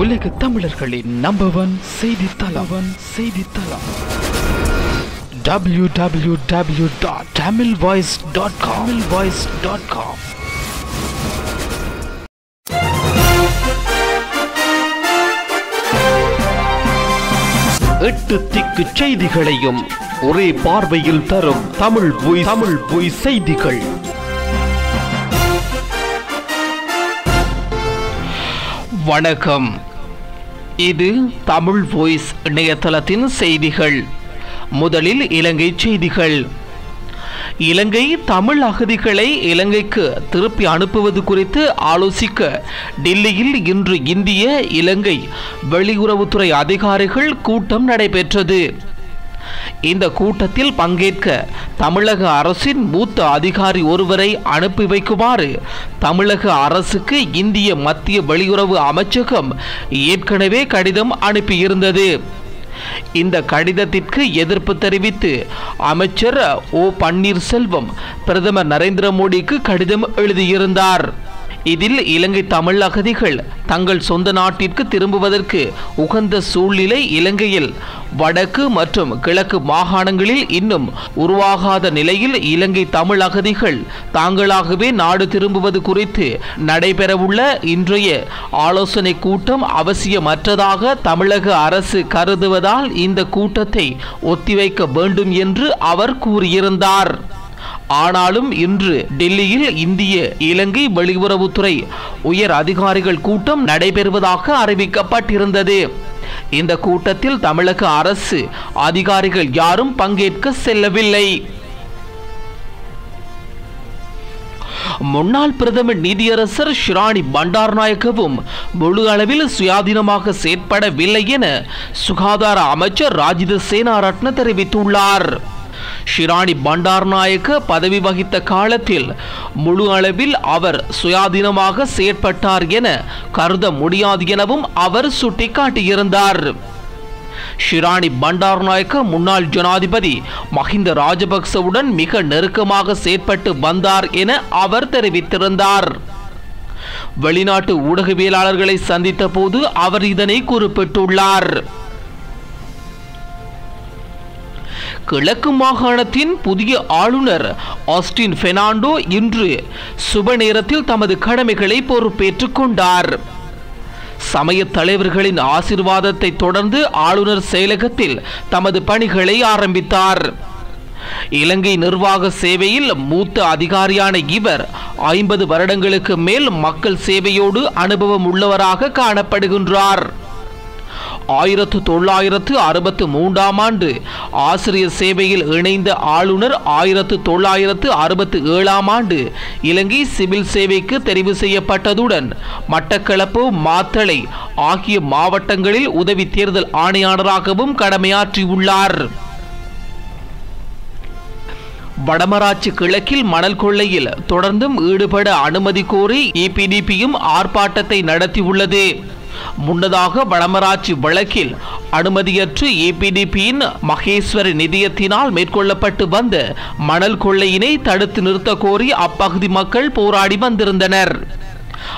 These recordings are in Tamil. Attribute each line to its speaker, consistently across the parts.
Speaker 1: உலக தமிழர்களின் நம்பர் ஒன் செய்தி தளவன் W W W dot Tamil voice dot காமில் வாய்ஸ் டாட் காம் எட்டு திக்கு செய்திகளையும் ஒரே பார்வையில் தரும் தமிழ் பொய் தமிழ் பொய் செய்திகள். வணக்கம். இது தமிழ் வாய்ஸ் இணையதளத்தின் செய்திகள். முதலில் இலங்கை செய்திகள். இலங்கை தமிழ் அகதிகளை இலங்கைக்கு திருப்பி அனுப்புவது குறித்து ஆலோசிக்க டெல்லியில் இன்று இந்திய இலங்கை வெளியுறவுத்துறை அதிகாரிகள் கூட்டம் நடைபெற்றது. இந்த கூட்டத்தில் பங்கேற்க தமிழக அரசின் மூத்த அதிகாரி ஒருவரை அனுப்பி வைக்குமாறு தமிழக அரசுக்கு இந்திய மத்திய வெளியுறவு அமைச்சகம் ஏற்கனவே கடிதம் அனுப்பியிருந்தது. இந்த கடிதத்திற்கு எதிர்ப்பு தெரிவித்து அமைச்சர் ஓ பன்னீர்செல்வம் பிரதமர் நரேந்திர மோடிக்கு கடிதம் எழுதியிருந்தார். இதில் இலங்கை தமிழ் அகதிகள் தங்கள் சொந்த நாட்டிற்கு திரும்புவதற்கு உகந்த சூழ்நிலை இலங்கையில். வடக்கு மற்றும் கிழக்கு மாகாணங்களில் இன்னும் உருவாகாத நிலையில் இலங்கை தமிழ் அகதிகள் தாங்களாகவே நாடு திரும்புவது குறித்து நடைபெறவுள்ள இன்றைய ஆலோசனை கூட்டம் அவசியமற்றதாக தமிழக அரசு கருதுவதால் இந்த கூட்டத்தை ஒத்திவைக்க வேண்டும் என்று அவர் கூறியிருந்தார். ஆனாலும் இன்று டெல்லியில் இந்திய இலங்கை வெளியுறவுத்துறை உயர் அதிகாரிகள் கூட்டம் நடைபெறுவதாக அறிவிக்கப்பட்டிருந்தது. இந்த கூட்டத்தில் தமிழக அரசு அதிகாரிகள் யாரும் பங்கேற்க செல்லவில்லை. முன்னாள் பிரதமர் நீதியரசர் ஷிராணி பண்டார்நாயக்கவும் முழு அளவில் சுயாதீனமாக செயற்படவில்லை என சுகாதார அமைச்சர் ராஜித சேனாரட்ன தெரிவித்துள்ளார். ஷிராணி பண்டார்நாயக்க பதவி வகித்த காலத்தில் முழு அளவில் அவர் சுயாதீனமாக செயற்பட்டார் என கருத முடியாது எனவும் அவர் சுட்டிக்காட்டியிருந்தார். ஷிராணி பண்டார்நாயக்க முன்னாள் ஜனாதிபதி மஹிந்த ராஜபக்சவுடன் மிக நெருக்கமாக செயற்பட்டு வந்தார் என அவர் தெரிவித்திருந்தார். வெளிநாட்டு ஊடகவியலாளர்களை சந்தித்த போது அவர் இதனை குறிப்பிட்டுள்ளார். கிழக்கு மாகாணத்தின் புதிய ஆளுநர் ஆஸ்டின் பெர்னாண்டோ இன்று சுப நேரத்தில் தமது கடமைகளை பொறுப்பேற்றுக் கொண்டார். சமய தலைவர்களின் ஆசிர்வாதத்தை தொடர்ந்து ஆளுநர் செயலகத்தில் தமது பணிகளை ஆரம்பித்தார். இலங்கை நிர்வாக சேவையில் மூத்த அதிகாரியான இவர் ஐம்பது வருடங்களுக்கு மேல் மக்கள் சேவையோடு அனுபவம் உள்ளவராக காணப்படுகின்றார். ஆயிரத்து தொள்ளாயிரத்து அறுபத்து மூன்றாம் ஆண்டு. ஆசிரியர் சேவையில் இணைந்த ஆளுநர் ஆயிரத்து தொள்ளாயிரத்து அறுபத்து ஏழாம் ஆண்டு. இலங்கை சிவில் சேவைக்கு தெரிவு செய்யப்பட்டதுடன் மட்டக்களப்பு மாத்தளை ஆகிய மாவட்டங்களில் உதவி தேர்தல் ஆணையாளராகவும் கடமையாற்றியுள்ளார். வடமராட்சி கிழக்கில் மணல் கொள்ளையில் தொடர்ந்தும் ஈடுபட அனுமதி கோரி இபிடிபியும் ஆர்ப்பாட்டத்தை நடத்தியுள்ளது. முன்னதாக வடமராட்சி வழக்கில் அனுமதியற்று ஏபிடிபியின் மகேஸ்வரி நிதியத்தினால் மேற்கொள்ளப்பட்டு வந்த மணல் கொள்ளையினை தடுத்து நிறுத்த கோரி அப்பகுதி மக்கள் போராடி வந்திருந்தனர்.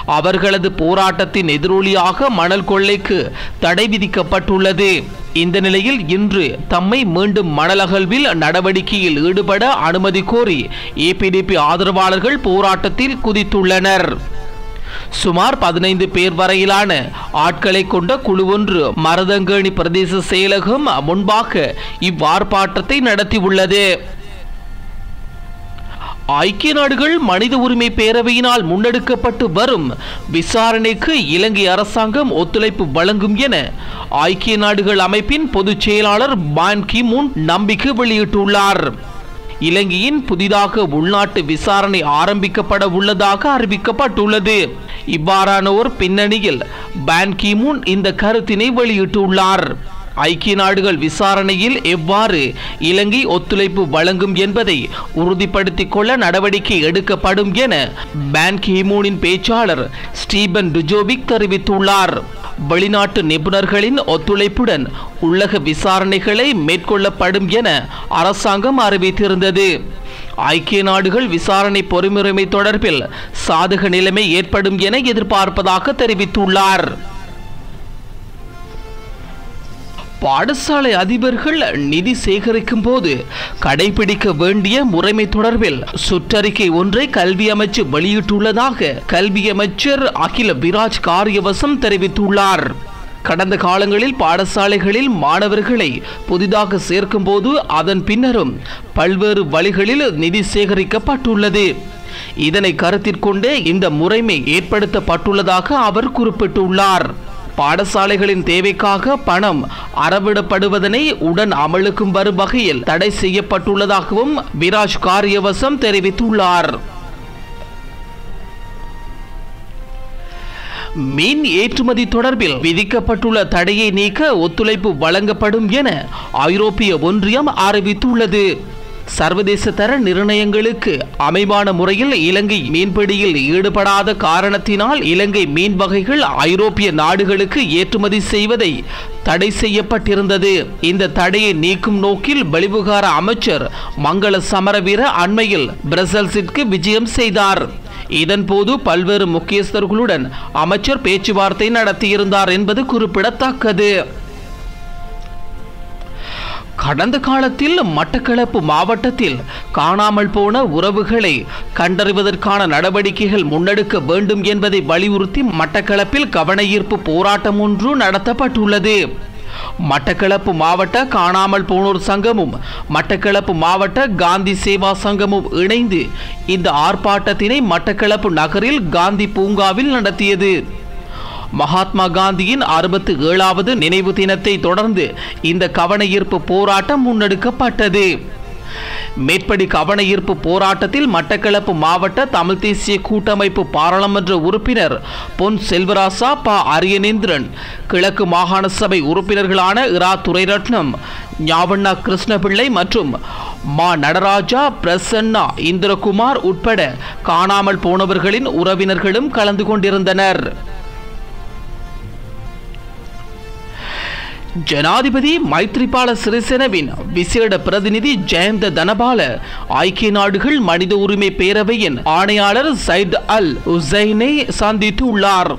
Speaker 1: அவர்களது போராட்டத்தின் எதிரொலியாக மணல் கொள்ளைக்கு தடை விதிக்கப்பட்டுள்ளது. இந்த நிலையில் இன்று தம்மை மீண்டும் மணலகழ்வில் நடவடிக்கையில் ஈடுபட அனுமதி கோரி ஏபிடிபி ஆதரவாளர்கள் போராட்டத்தில் குதித்துள்ளனர். சுமார் பதினைந்து பேர் வரையிலான ஆட்களை கொண்ட குழு ஒன்று மருதங்கேணி பிரதேச செயலகம் முன்பாக இவ்வார்ப்பாட்டத்தை நடத்தியுள்ளது. ஐக்கிய நாடுகள் மனித உரிமை பேரவையினால் முன்னெடுக்கப்பட்டு வரும் விசாரணைக்கு இலங்கை அரசாங்கம் ஒத்துழைப்பு வழங்கும் என ஐக்கிய நாடுகள் அமைப்பின் பொதுச் செயலாளர் பான் கி முன் நம்பிக்கை வெளியிட்டுள்ளார். இலங்கையின் புதிதாக உள்நாட்டு விசாரணை ஆரம்பிக்கப்பட உள்ளதாக அறிவிக்கப்பட்டுள்ளது. இவ்வாறான ஒரு பின்னணியில் பான் கிமூன் இந்த கருத்தினை வெளியிட்டுள்ளார். ஐக்கிய நாடுகள் விசாரணையில் எவ்வாறு இலங்கை ஒத்துழைப்பு வழங்கும் என்பதை உறுதிப்படுத்திக் கொள்ள நடவடிக்கை எடுக்கப்படும் என பேன் கிமூனின் பேச்சாளர் ஸ்டீபன் டுஜோவிக் தெரிவித்துள்ளார். வெளிநாட்டு நிபுணர்களின் ஒத்துழைப்புடன் உள்ளக விசாரணைகளை மேற்கொள்ளப்படும் என அரசாங்கம் அறிவித்திருந்தது. ஐக்கிய நாடுகள் விசாரணை பொறுமுறைமை தொடர்பில் சாதக நிலைமை ஏற்படும் என எதிர்பார்ப்பதாக தெரிவித்துள்ளார். பாடசாலை அதிபர்கள் நிதி சேகரிக்கும் போது கடைபிடிக்க வேண்டிய முறைமை தொடர்பில் சுற்றறிக்கை ஒன்றை கல்வி அமைச்சு வெளியிட்டுள்ளதாக கல்வி அமைச்சர் அகில விராஜ் காரியவசம் தெரிவித்துள்ளார். கடந்த காலங்களில் பாடசாலைகளில் மாணவர்களை புதிதாக சேர்க்கும் போது அதன் பின்னரும் பல்வேறு வழிகளில் நிதி சேகரிக்கப்பட்டுள்ளது. இதனை கருத்திற்கொண்டே இந்த முறைமை ஏற்படுத்தப்பட்டுள்ளதாக அவர் குறிப்பிட்டுள்ளார். பாடசாலைகளின் தேவைக்காக பணம் அறவிடப்படுவதனை உடன் அமலுக்கும் வரும் வகையில் தடை செய்யப்பட்டுள்ளதாகவும் விராஜ் காரியவசம் தெரிவித்துள்ளார். மீன் ஏற்றுமதி தொடர்பில் விதிக்கப்பட்டுள்ள தடையை நீக்க ஒத்துழைப்பு வழங்கப்படும் என ஐரோப்பிய ஒன்றியம் அறிவித்துள்ளது. சர்வதேச தர நிர்ணயங்களுக்கு அமைவான முறையில் இலங்கை மீன்பிடியில் ஈடுபடாத காரணத்தினால் இலங்கை மீன் வகைகள் ஐரோப்பிய நாடுகளுக்கு ஏற்றுமதி செய்வதை தடை செய்யப்பட்டிருந்தது. இந்த தடையை நீக்கும் நோக்கில் வெளிவிகார அமைச்சர் மங்கள சமரவீர அண்மையில் பிரசல்ஸிற்கு விஜயம் செய்தார். இதன்போது பல்வேறு முக்கியஸ்தர்களுடன் அமைச்சர் பேச்சுவார்த்தை நடத்தியிருந்தார் என்பது குறிப்பிடத்தக்கது. கடந்த காலத்தில் மட்டக்களப்பு மாவட்டத்தில் காணாமல் போன உறவுகளை கண்டறிவதற்கான நடவடிக்கைகள் முன்னெடுக்க வேண்டும் என்பதை வலியுறுத்தி மட்டக்களப்பில் கவனஈர்ப்பு போராட்டம் ஒன்று நடத்தப்பட்டுள்ளது. மட்டக்களப்பு மாவட்ட காணாமல் போனோர் சங்கமும் மட்டக்களப்பு மாவட்ட காந்தி சேவா சங்கமும் இணைந்து இந்த ஆர்ப்பாட்டத்தினை மட்டக்களப்பு நகரில் காந்தி பூங்காவில் நடத்தியது. மகாத்மா காந்தியின் அறுபத்தி ஏழாவது நினைவு தினத்தை தொடர்ந்து இந்த கவனயீர்ப்பு போராட்டம் முன்னெடுக்கப்பட்டது. மேற்படி கவனயீர்ப்பு போராட்டத்தில் மட்டக்களப்பு மாவட்ட தமிழ் தேசிய கூட்டமைப்பு பாராளுமன்ற உறுப்பினர் பொன் செல்வராசா ப. அரியநேந்திரன் கிழக்கு மாகாண சபை உறுப்பினர்களான இரா. துரைரட்னம் ஞாவண்ணா கிருஷ்ணபிள்ளை மற்றும் மா. நடராஜா பிரசன்னா இந்திரகுமார் உட்பட காணாமல் போனவர்களின் உறவினர்களும் கலந்து கொண்டிருந்தனர். ஜனாதிபதி மைத்ரிபால சிறிசேனவின் விசேட பிரதிநிதி ஜெயந்த தனபால ஐக்கிய நாடுகள் மனித உரிமை பேரவையின் ஆணையாளர் சைத் அல் உசைனை சந்தித்து உள்ளார்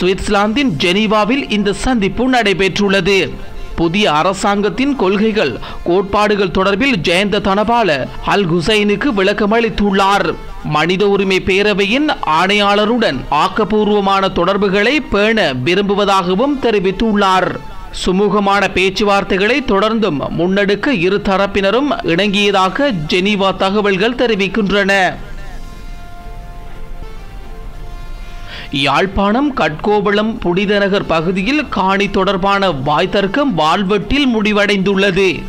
Speaker 1: சுவிட்சர்லாந்தின் ஜெனீவாவில் இந்த சந்திப்பு நடைபெற்றுள்ளது. புதிய அரசாங்கத்தின் கொள்கைகள் கோட்பாடுகள் தொடர்பில் ஜெயந்த தனபால அல் ஹுசைனுக்கு விளக்கமளித்துள்ளார் மனித உரிமை பேரவையின் ஆணையாளருடன் ஆக்கப்பூர்வமான தொடர்புகளை பேண விரும்புவதாகவும் தெரிவித்துள்ளார். சுமூகமான பேச்சுவார்த்தைகளை தொடர்ந்தும் முன்னெடுக்க இரு தரப்பினரும் இணங்கியதாக ஜெனீவா தகவல்கள் தெரிவிக்கின்றன. யாழ்ப்பாணம் கட்கோவளம் புனிதநகர் பகுதியில் காணி தொடர்பான வாய்த்தர்க்கம் வால்வெட்டில் முடிவடைந்துள்ளது.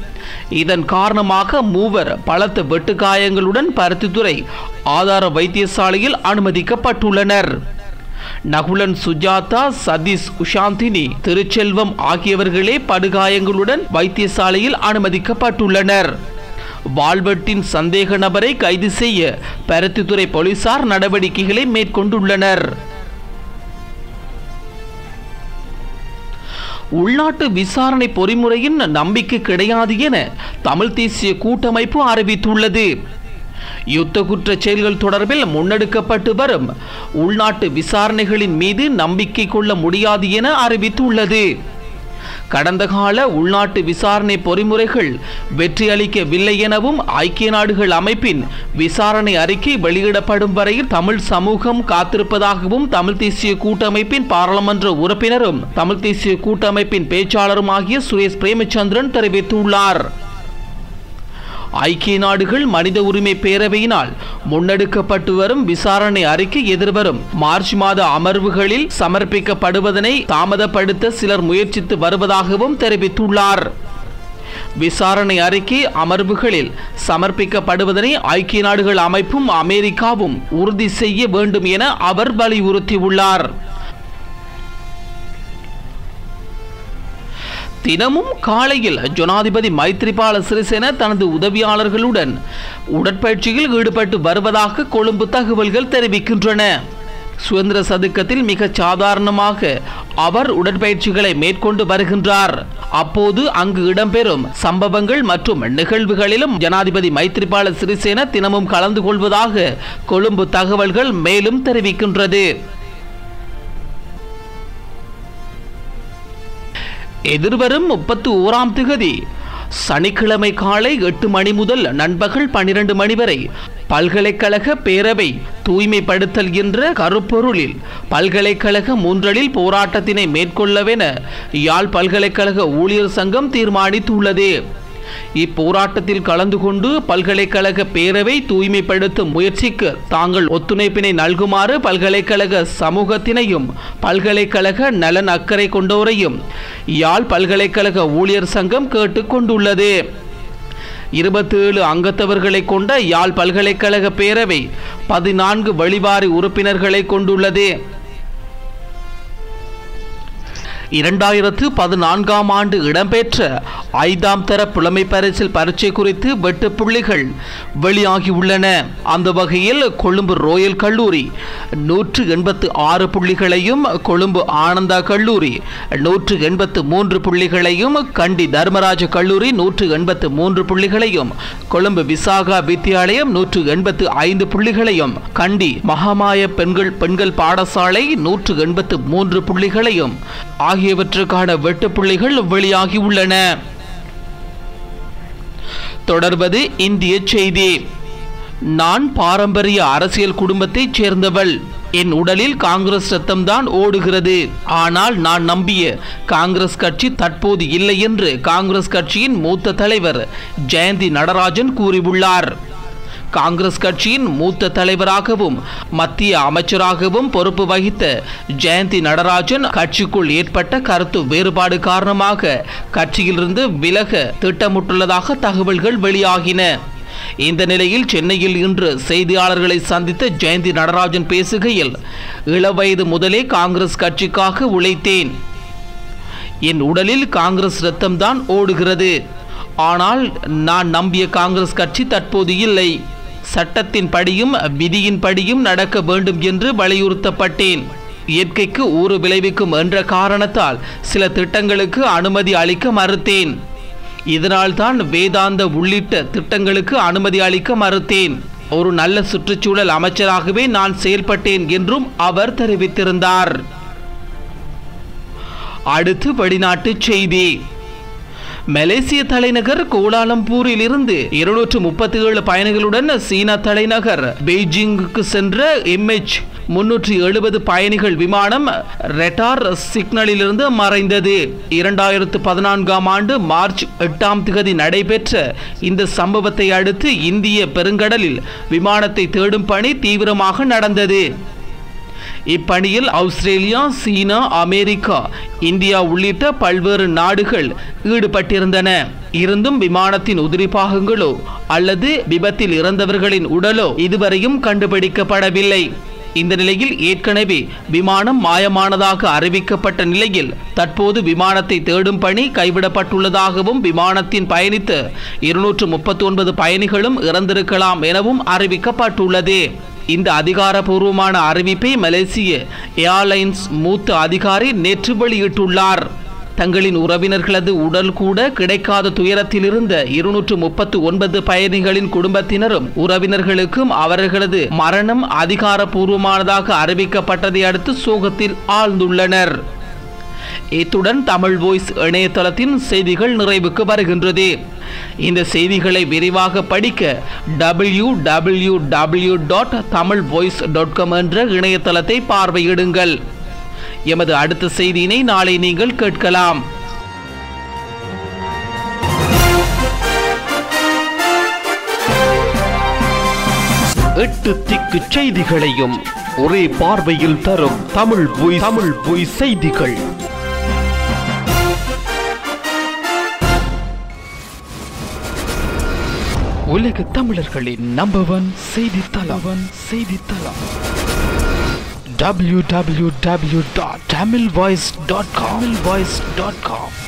Speaker 1: இதன் காரணமாக மூவர் பலத்த வெட்டுக்காயங்களுடன் பருத்தித்துறை ஆதார வைத்தியசாலையில் அனுமதிக்கப்பட்டுள்ளனர். நகுலன் சுஜாதா சதீஷ் உஷாந்தினி திருச்செல்வம் ஆகியவர்களே படுகாயங்களுடன் வைத்தியசாலையில் அனுமதிக்கப்பட்டுள்ளனர். வால்வெட்டின் சந்தேக நபரை கைது செய்ய பருத்தித்துறை போலீசார் நடவடிக்கைகளை மேற்கொண்டுள்ளனர். உள்நாட்டு விசாரணை பொறிமுறையின் நம்பிக்கை கிடையாது என தமிழ் தேசிய கூட்டமைப்பு அறிவித்துள்ளது. யுத்த குற்ற செயல்கள் தொடர்பில் முன்னெடுக்கப்பட்டு வரும். உள்நாட்டு விசாரணைகளின் மீது நம்பிக்கை கொள்ள முடியாது என அறிவித்துள்ளது. கடந்த கால உள்நாட்டு விசாரணை பொறிமுறைகள் வெற்றியளிக்கவில்லை எனவும் ஐக்கிய நாடுகள் அமைப்பின் விசாரணை அறிக்கை வெளியிடப்படும் வரையில் தமிழ் சமூகம் காத்திருப்பதாகவும் தமிழ் தேசிய கூட்டமைப்பின் பாராளுமன்ற உறுப்பினரும் தமிழ் தேசிய கூட்டமைப்பின் பேச்சாளரும் ஆகிய சுரேஷ் பிரேமச்சந்திரன் தெரிவித்துள்ளார். ஐக்கிய நாடுகள் மனித உரிமை பேரவையினால் முன்னெடுக்கப்பட்டு வரும் விசாரணை அறிக்கை எதிர்வரும் மார்ச் மாத அமர்வுகளில் சமர்ப்பிக்கப்படுவதனை தாமதப்படுத்த சிலர் முயற்சித்து வருவதாகவும் தெரிவித்துள்ளார். விசாரணை அறிக்கை அமர்வுகளில் சமர்ப்பிக்கப்படுவதனை ஐக்கிய நாடுகள் அமைப்பும் அமெரிக்காவும் உறுதி செய்ய வேண்டும் என அவர் வலியுறுத்தியுள்ளார். தினமும் காலையில் ஜனாதிபதி மைத்ரிபால சிறிசேன தனது உதவியாளர்களுடன் உடற்பயிற்சியில் ஈடுபட்டு வருவதாக கொழும்பு தகவல்கள் தெரிவிக்கின்றன. சுதந்திர சதுக்கத்தில் மிக சாதாரணமாக அவர் உடற்பயிற்சிகளை மேற்கொண்டு வருகின்றார். அப்போது அங்கு இடம்பெறும் சம்பவங்கள் மற்றும் நிகழ்வுகளிலும் ஜனாதிபதி மைத்ரிபால சிறிசேன தினமும் கலந்து கொள்வதாக கொழும்பு தகவல்கள் மேலும் தெரிவிக்கின்றது. எதிர்வரும் முப்பத்தி ஓராம் திகதி. சனிக்கிழமை காலை எட்டு மணி முதல் நண்பகல் பனிரெண்டு மணி வரை பல்கலைக்கழக பேரவை தூய்மைப்படுத்தல் என்ற கருப்பொருளில் பல்கலைக்கழக மூன்றலில் போராட்டத்தினை மேற்கொள்ளவென யாழ் பல்கலைக்கழக ஊழியர் சங்கம் தீர்மானித்துள்ளது. இப்போராட்டத்தில் கலந்து கொண்டு பல்கலைக்கழக பேரவை தூய்மைப்படுத்தும் முயற்சிக்கு தாங்கள் ஒத்துழைப்பினை நல்குமாறு பல்கலைக்கழக சமூகத்தினையும் பல்கலைக்கழக நலன் அக்கறை கொண்டோரையும் யாழ் பல்கலைக்கழக ஊழியர் சங்கம் கேட்டுக்கொண்டுள்ளது. இருபத்தேழு அங்கத்தவர்களை கொண்ட யாழ் பல்கலைக்கழக பேரவை பதினான்கு வழிவாரி உறுப்பினர்களை கொண்டுள்ளது. இரண்டாயிரத்து பதினான்காம் ஆண்டு இடம்பெற்ற ஐந்தாம் தர புலமை பரிசில் பரீட்சை குறித்து வெட்டு புள்ளிகள் வெளியாகியுள்ளன. அந்த வகையில் கொழும்பு ரோயல் கல்லூரி நூற்று எண்பத்து ஆறு புள்ளிகளையும் கொழும்பு ஆனந்தா கல்லூரி நூற்று எண்பத்து மூன்று புள்ளிகளையும் கண்டி தர்மராஜ கல்லூரி நூற்று எண்பத்து மூன்று புள்ளிகளையும் கொழும்பு விசாகா வித்தியாலயம் நூற்று எண்பத்து ஐந்து புள்ளிகளையும் கண்டி மகாமாய பெண்கள் பெண்கள் பாடசாலை நூற்று எண்பத்து மூன்று புள்ளிகளையும் ஆகியவற்றுக்கான வெட்டுப்புள்ளிகள் வெளியாகியுள்ளன தொடர்வது இந்திய செய்தி. நான் பாரம்பரிய அரசியல் குடும்பத்தைச் சேர்ந்தவள். என் உடலில் காங்கிரஸ் ரத்தம்தான் ஓடுகிறது. ஆனால் நான் நம்பிய காங்கிரஸ் கட்சி தற்போது இல்லை என்று காங்கிரஸ் கட்சியின் மூத்த தலைவர் ஜெயந்தி நடராஜன் கூறியுள்ளார். காங்கிரஸ் கட்சியின் மூத்த தலைவராகவும் மத்திய அமைச்சராகவும் பொறுப்பு வகித்த ஜெயந்தி நடராஜன் கட்சிக்குள் ஏற்பட்ட கருத்து வேறுபாடு காரணமாக கட்சியிலிருந்து விலக திட்டமிட்டுள்ளதாக தகவல்கள் வெளியாகின. இந்த நிலையில் சென்னையில் இன்று செய்தியாளர்களை சந்தித்த ஜெயந்தி நடராஜன் பேசுகையில் இளவயது முதலே காங்கிரஸ் கட்சிக்காக உழைத்தேன். என் உடலில் காங்கிரஸ் ரத்தம்தான் ஓடுகிறது. ஆனால் நான் நம்பிய காங்கிரஸ் கட்சி தற்போது இல்லை. சட்டத்தின்படியும் விதியின்படியும் நடக்க வேண்டும் என்று வலியுறுத்தப்பட்டேன். இயற்கைக்கு ஊறு விளைவிக்கும் என்ற காரணத்தால் சில திட்டங்களுக்கு அனுமதி அளிக்க மறுத்தேன். இதனால்தான் வேதாந்த உள்ளிட்ட திட்டங்களுக்கு அனுமதி அளிக்க மறுத்தேன். ஒரு நல்ல சுற்றுச்சூழல் அமைச்சராகவே நான் செயல்பட்டேன் என்றும் அவர் தெரிவித்திருந்தார். அடுத்து வெளிநாட்டு செய்தி. மலேசிய தலைநகர் கோலாலம்பூரில் இருந்து இருநூற்று முப்பத்தி ஏழு பயணிகளுடன் சீனா தலைநகர் பெய்ஜிங்குக்கு சென்ற எம்எச் முன்னூற்றி எழுபது பயணிகள் விமானம் ரெட்டார் சிக்னலிலிருந்து மறைந்தது. இரண்டாயிரத்து பதினான்காம் ஆண்டு மார்ச் எட்டாம் திகதி நடைபெற்ற இந்த சம்பவத்தை அடுத்து இந்திய பெருங்கடலில் விமானத்தை தேடும் பணி தீவிரமாக நடந்தது. இப்பணியில் ஆஸ்திரேலியா சீனா அமெரிக்கா இந்தியா உள்ளிட்ட பல்வேறு நாடுகள் ஈடுபட்டிருந்தன. இருந்தும் விமானத்தின் உதிரி பாகங்களோ அல்லது விபத்தில் இறந்தவர்களின் உடலோ இதுவரையும் கண்டுபிடிக்கப்படவில்லை. இந்த நிலையில் ஏற்கனவே விமானம் மாயமானதாக அறிவிக்கப்பட்ட நிலையில் தற்போது விமானத்தை தேடும் பணி கைவிடப்பட்டுள்ளதாகவும் விமானத்தின் பயணித்து இருநூற்று முப்பத்தி ஒன்பது பயணிகளும் இறந்திருக்கலாம் எனவும் அறிவிக்கப்பட்டுள்ளது. இந்த அதிகாரப்பூர்வமான அறிவிப்பை மலேசிய ஏர்லைன்ஸ் மூத்த அதிகாரி நேற்று வெளியிட்டுள்ளார். தங்களின் உறவினர்களது உடல் கூட கிடைக்காத துயரத்தில் இருந்த இருநூற்று முப்பத்து ஒன்பது பயணிகளின் குடும்பத்தினரும் உறவினர்களுக்கும் அவர்களது மரணம் அதிகாரப்பூர்வமானதாக அறிவிக்கப்பட்டதை அடுத்து சோகத்தில் ஆழ்ந்துள்ளனர். இத்துடன் தமிழ் வாய்ஸ் இணையதளத்தின் செய்திகள் நிறைவுக்கு வருகின்றது. இந்த செய்திகளை விரிவாக படிக்க W W W dot Tamil voice dot com என்ற இணையதளத்தை பார்வையிடுங்கள். எமது அடுத்த செய்தியினை நாளை நீங்கள் கேட்கலாம். எட்டு திக்கு செய்திகளையும் ஒரே பார்வையில் தரும் தமிழ் பொய் தமிழ் பொய் செய்திகள். உலக தமிழர்களின் number one செய்தித்தளம். Voice dot com